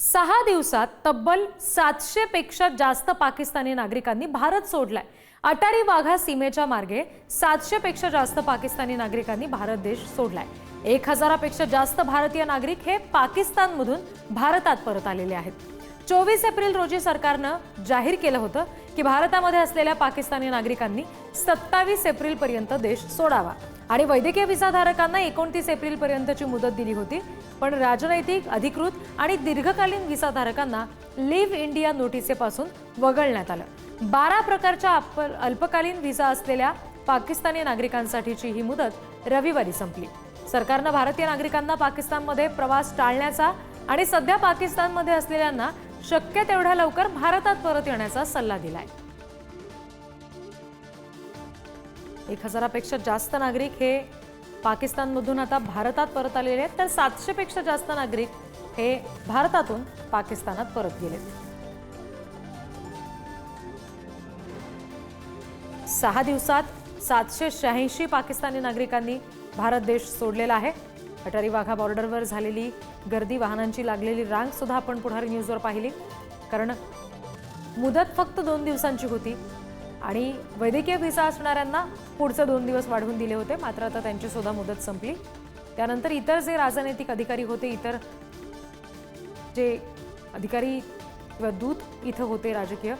सहा दिवसात तब्बल सातशे पेक्षा जास्त पाकिस्तानी नागरिकांनी भारत सोडलाय. अटारी वाघा सीमेच्या मार्गे सातशे पेक्षा जास्त पाकिस्तानी नागरिकांनी भारत देश सोडलाय. एक हजारापेक्षा जास्त भारतीय नागरिक हे पाकिस्तानमधून भारतात परत आलेले आहेत. चोवीस एप्रिल रोजी सरकारनं जाहीर केलं होतं की भारतामध्ये असलेल्या पाकिस्तानी नागरिकांनी सत्तावीस एप्रिलपर्यंत देश सोडावा. आणि वैद्यकीय व्हिसाधारकांना एकोणतीस एप्रिलपर्यंतची मुदत दिली होती पण राजनैतिक अधिकृत आणि दीर्घकालीन व्हिसाधारकांना लिव्ह इंडिया नोटिसेपासून वगळण्यात आलं. बारा प्रकारच्या अप- अल्पकालीन व्हिसा असलेल्या पाकिस्तानी नागरिकांसाठीची ही मुदत रविवारी संपली. सरकारनं भारतीय नागरिकांना पाकिस्तानमध्ये प्रवास टाळण्याचा आणि सध्या पाकिस्तानमध्ये असलेल्यांना शक्य तेवढ्या लवकर भारतात परत येण्याचा सल्ला दिलाय. एक हजारापेक्षा जास्त नागरिक हे पाकिस्तानमधून आता भारतात परत आलेले आहेत तर सातशेपेक्षा जास्त नागरिक हे भारतातून पाकिस्तानात परत गेले सहा दिवसात सातशे शहाऐंशी पाकिस्तानी नागरिकांनी भारत देश सोडलेला आहे. अटारी वाघा बॉर्डरवर झालेली गर्दी वाहनांची लागलेली रांग सुद्धा आपण पुढारी न्यूजवर पाहिली. कारण मुदत फक्त दोन दिवसांची होती. आणि वैद्यकीय व्हिसा असणाऱ्यांना पुढचे दोन दिवस वाढवून दिले होते. मात्र आता त्यांची सुद्धा मुदत संपली. त्यानंतर इतर जे राजनैतिक अधिकारी होते इतर जे अधिकारी किंवा दूत इथं होते राजकीय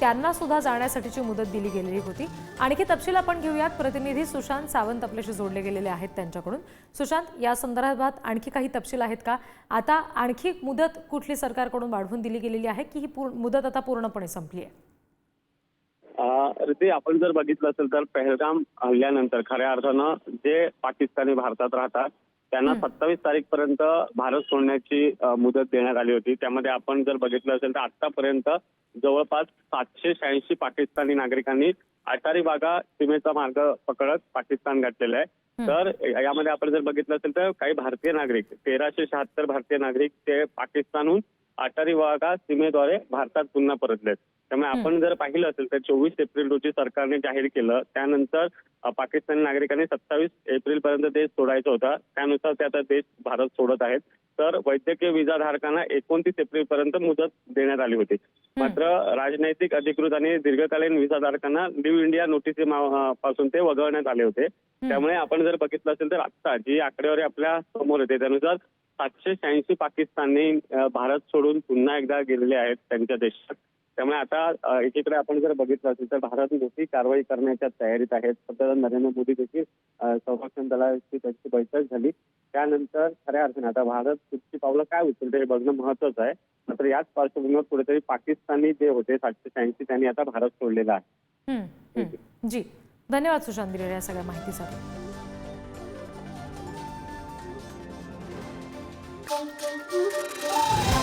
त्यांना सुद्धा जाण्यासाठीची मुदत दिली गेलेली होती. आणखी तपशील आपण घेऊयात. प्रतिनिधी सुशांत सावंत आपल्याशी जोडले गेलेले आहेत त्यांच्याकडून. सुशांत या संदर्भात आणखी काही तपशील आहेत का? आता आणखी मुदत कुठली सरकारकडून वाढवून दिली गेलेली आहे की ही मुदत आता पूर्णपणे संपली आहे? ते आपण जर बघितलं असेल तर पहलगाम हल्ल्यानंतर खऱ्या अर्थानं जे पाकिस्तानी भारतात राहतात त्यांना सत्तावीस तारीख पर्यंत भारत सोडण्याची मुदत देण्यात आली होती. त्यामध्ये आपण जर बघितलं असेल तर आतापर्यंत जवळपास सातशे शहाऐंशी पाकिस्तानी नागरिकांनी अटारी वाघा सीमेचा मार्ग पकडत पाकिस्तान गाठलेला आहे. तर यामध्ये आपण जर बघितलं असेल तर काही भारतीय नागरिक तेराशे शहात्तर भारतीय नागरिक ते पाकिस्तानहून अटारी वाघा सीमेद्वारे भारतात पुन्हा परतलेत. त्यामुळे आपण जर पाहिलं असेल तर चोवीस एप्रिल रोजी सरकारने जाहीर केलं त्यानंतर पाकिस्तानी नागरिकांनी सत्तावीस एप्रिल पर्यंत देश सोडायचा होता. त्यानुसार ते आता देश भारत सोडत आहेत. तर वैद्यकीय विजा धारकांना एकोणतीस एप्रिल पर्यंत मुदत देण्यात आली होती. मात्र राजनैतिक अधिकृत आणि दीर्घकालीन व्हिसा धारकांना लिव्ह इंडिया नोटीसपासून ते वगळण्यात आले होते. त्यामुळे आपण जर बघितलं असेल तर आता जी आकडेवारी आपल्यासमोर येते त्यानुसार सातशे शहाऐंशी पाकिस्तानी भारत सोडून पुन्हा एकदा गेलेले आहेत त्यांच्या देशात. त्यामुळे आता एकीकडे आपण जर बघितलं असेल तर भारत मोठी कारवाई करण्याच्या तयारीत आहेत. पंतप्रधान नरेंद्र मोदी देखील संरक्षण दलाची त्यांची बैठक झाली. त्यानंतर खऱ्या अर्थाने आता भारत पुढची पावलं काय उचलते हे बघणं महत्वाचं आहे. मात्र याच पार्श्वभूमीवर कुठेतरी पाकिस्तानी जे होते सातशे शहाऐंशी त्यांनी आता भारत सोडलेला आहे. जी. धन्यवाद सुशांत दिलेल्या या सगळ्या माहितीसाठी. Thank you.